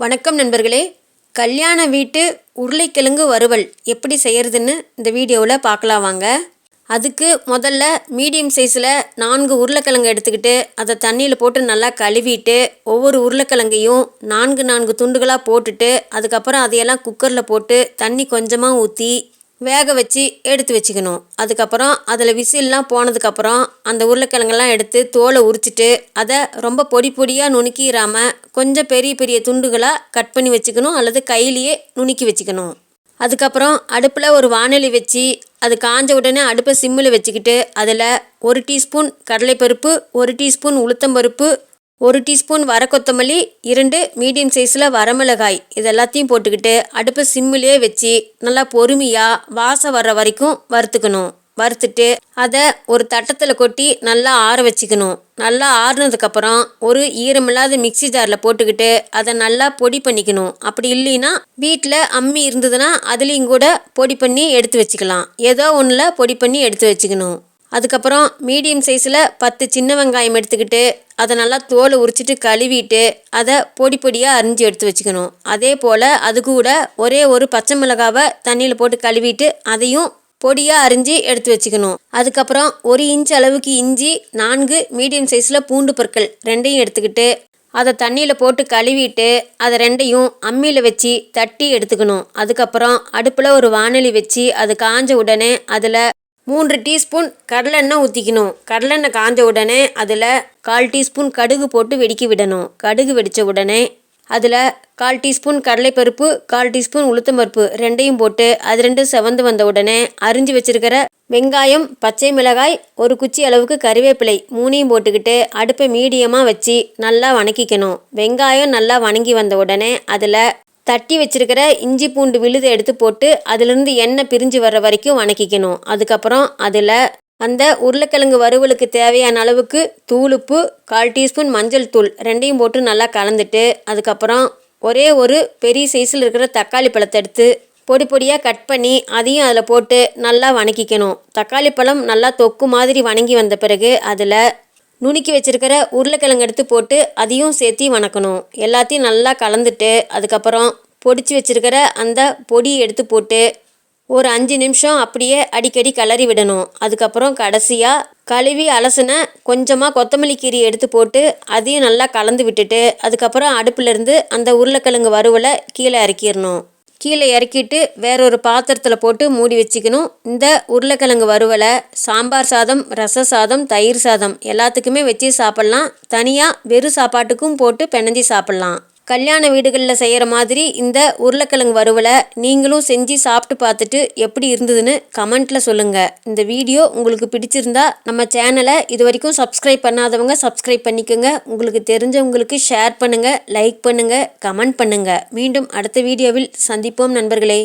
வணக்கம் நண்பர்களே. கல்யாண வீட்டு உருளைக்கிழங்கு வறுவல் எப்படி செய்கிறதுன்னு இந்த வீடியோவில் பார்க்கலாம் வாங்க. அதுக்கு முதல்ல மீடியம் சைஸில் நான்கு உருளைக்கிழங்கு எடுத்துக்கிட்டு அதை தண்ணியில் போட்டு நல்லா கழுவிட்டு ஒவ்வொரு உருளைக்கிழங்கையும் நான்கு நான்கு துண்டுகளாக போட்டுட்டு அதுக்கப்புறம் அதையெல்லாம் குக்கரில் போட்டு தண்ணி கொஞ்சமாக ஊற்றி வேக வச்சு எடுத்து வச்சுக்கணும். அதுக்கப்புறம் அதில் விசில்லாம் போனதுக்கப்புறம் அந்த உருளைக்கிழங்கெல்லாம் எடுத்து தோலை உரிச்சிட்டு அதை ரொம்ப பொடி பொடியாக நுணுக்கிடாமல் கொஞ்சம் பெரிய பெரிய துண்டுகளாக கட் பண்ணி வச்சுக்கணும் அல்லது கையிலேயே நுணுக்கி வச்சுக்கணும். அதுக்கப்புறம் அடுப்பில் ஒரு வானொலி வச்சு அது காஞ்ச உடனே அடுப்பை சிம்மில் வச்சுக்கிட்டு அதில் ஒரு டீஸ்பூன் கடலைப்பருப்பு ஒரு டீஸ்பூன் உளுத்தம்பருப்பு ஒரு டீஸ்பூன் வர கொத்தமல்லி இரண்டு மீடியம் சைஸில் வரமிளகாய். இது எல்லாத்தையும் போட்டுக்கிட்டு அடுப்பை சிம்மிலே வச்சு நல்லா பொறுமையாக வாசம் வர்ற வரைக்கும் வறுத்துக்கணும். வறுத்துட்டு அதை ஒரு தட்டத்தில் கொட்டி நல்லா ஆற வச்சுக்கணும். நல்லா ஆறுனதுக்கப்புறம் ஒரு ஈரமில்லாத மிக்சி ஜாரில் போட்டுக்கிட்டு அதை நல்லா பொடி பண்ணிக்கணும். அப்படி இல்லைன்னா வீட்டில் அம்மி இருந்ததுன்னா அதுலேயும் கூட பொடி பண்ணி எடுத்து வச்சுக்கலாம். ஏதோ ஒன்றில் பொடி பண்ணி எடுத்து வச்சுக்கணும். அதுக்கப்புறம் மீடியம் சைஸில் பத்து சின்ன வெங்காயம் எடுத்துக்கிட்டு அதை நல்லா தோலை உரிச்சிட்டு கழுவிட்டு அதை பொடி பொடியாக அரிஞ்சு எடுத்து வச்சுக்கணும். அதே போல் அது கூட ஒரே ஒரு பச்சை மிளகாவை தண்ணியில் போட்டு கழுவிட்டு அதையும் பொடியாக அரிஞ்சு எடுத்து வச்சுக்கணும். அதுக்கப்புறம் ஒரு இன்ச் அளவுக்கு இஞ்சி நான்கு மீடியம் சைஸில் பூண்டு பொருட்கள் ரெண்டையும் எடுத்துக்கிட்டு அதை தண்ணியில் போட்டு கழுவிட்டு அதை ரெண்டையும் அம்மியில் வச்சு தட்டி எடுத்துக்கணும். அதுக்கப்புறம் அடுப்பில் ஒரு வானொலி வச்சு அது காஞ்ச உடனே அதில் மூன்று டீஸ்பூன் கடலெண்ணெய் ஊற்றிக்கணும் கடலெண்ணெய் காஞ்ச உடனே அதில் கால் டீஸ்பூன் கடுகு போட்டு வெடிக்க விடணும். கடுகு வெடித்த உடனே அதில் கால் டீஸ்பூன் கடலைப்பருப்பு கால் டீஸ்பூன் உளுத்தம்பருப்பு ரெண்டையும் போட்டு அது ரெண்டும் செவந்து வந்த உடனே அரிஞ்சு வச்சிருக்கிற வெங்காயம் பச்சை மிளகாய் ஒரு குச்சி அளவுக்கு கறிவேப்பிலை மூணையும் போட்டுக்கிட்டு அடுப்பை மீடியமாக வச்சு நல்லா வணக்கிக்கணும். வெங்காயம் நல்லா வணங்கி வந்த உடனே அதில் தட்டி வச்சிருக்கிற இஞ்சி பூண்டு விழுதை எடுத்து போட்டு அதுலேருந்து எண்ணெய் பிரிஞ்சு வர்ற வரைக்கும் வணக்கிக்கணும். அதுக்கப்புறம் அதில் அந்த உருளைக்கிழங்கு வறுவலுக்கு தேவையான அளவுக்கு தூளுப்பு கால் டீஸ்பூன் மஞ்சள் தூள் ரெண்டையும் போட்டு நல்லா கலந்துட்டு அதுக்கப்புறம் ஒரே ஒரு பெரிய சைஸில் இருக்கிற தக்காளி பழத்தை எடுத்து பொடி பொடியாக கட் பண்ணி அதையும் அதில் போட்டு நல்லா வணக்கிக்கணும். தக்காளி பழம் நல்லா தொக்கு மாதிரி வணங்கி வந்த பிறகு அதில் நுணுக்கி வச்சுருக்கிற உருளைக்கிழங்கு எடுத்து போட்டு அதையும் சேர்த்தி வணக்கணும். எல்லாத்தையும் நல்லா கலந்துட்டு அதுக்கப்புறம் பொடிச்சு வச்சுருக்கிற அந்த பொடி எடுத்து போட்டு ஒரு அஞ்சு நிமிஷம் அப்படியே அடிக்கடி கிளறி விடணும். அதுக்கப்புறம் கடைசியாக கழுவி அலசின கொஞ்சமாக கொத்தமல்லி கீரி எடுத்து போட்டு அதையும் நல்லா கலந்து விட்டுட்டு அதுக்கப்புறம் அடுப்பிலேருந்து அந்த உருளைக்கிழங்கு வறுவலை கீழே இறக்கிடணும். கீழே இறக்கிட்டு வேறொரு பாத்திரத்தில் போட்டு மூடி வச்சுக்கணும். இந்த உருளைக்கிழங்கு வறுவலை சாம்பார் சாதம் ரச சாதம் தயிர் சாதம் எல்லாத்துக்குமே வச்சு சாப்பிட்லாம். தனியாக வெறும் சாப்பாட்டுக்கும் போட்டு பிணைஞ்சி சாப்பிட்லாம். கல்யாண வீடுகளில் செய்கிற மாதிரி இந்த உருளைக்கிழங்கு வறுவலை நீங்களும் செஞ்சு சாப்பிட்டு பார்த்துட்டு எப்படி இருந்ததுன்னு கமெண்ட்டில் சொல்லுங்கள் இந்த வீடியோ உங்களுக்கு பிடிச்சிருந்தா நம்ம சேனலை இது வரைக்கும் சப்ஸ்கிரைப் பண்ணாதவங்க சப்ஸ்கிரைப் பண்ணிக்கோங்க. உங்களுக்கு தெரிஞ்சவங்களுக்கு ஷேர் பண்ணுங்கள் லைக் பண்ணுங்கள் கமெண்ட் பண்ணுங்கள் மீண்டும் அடுத்த வீடியோவில் சந்திப்போம் நண்பர்களே.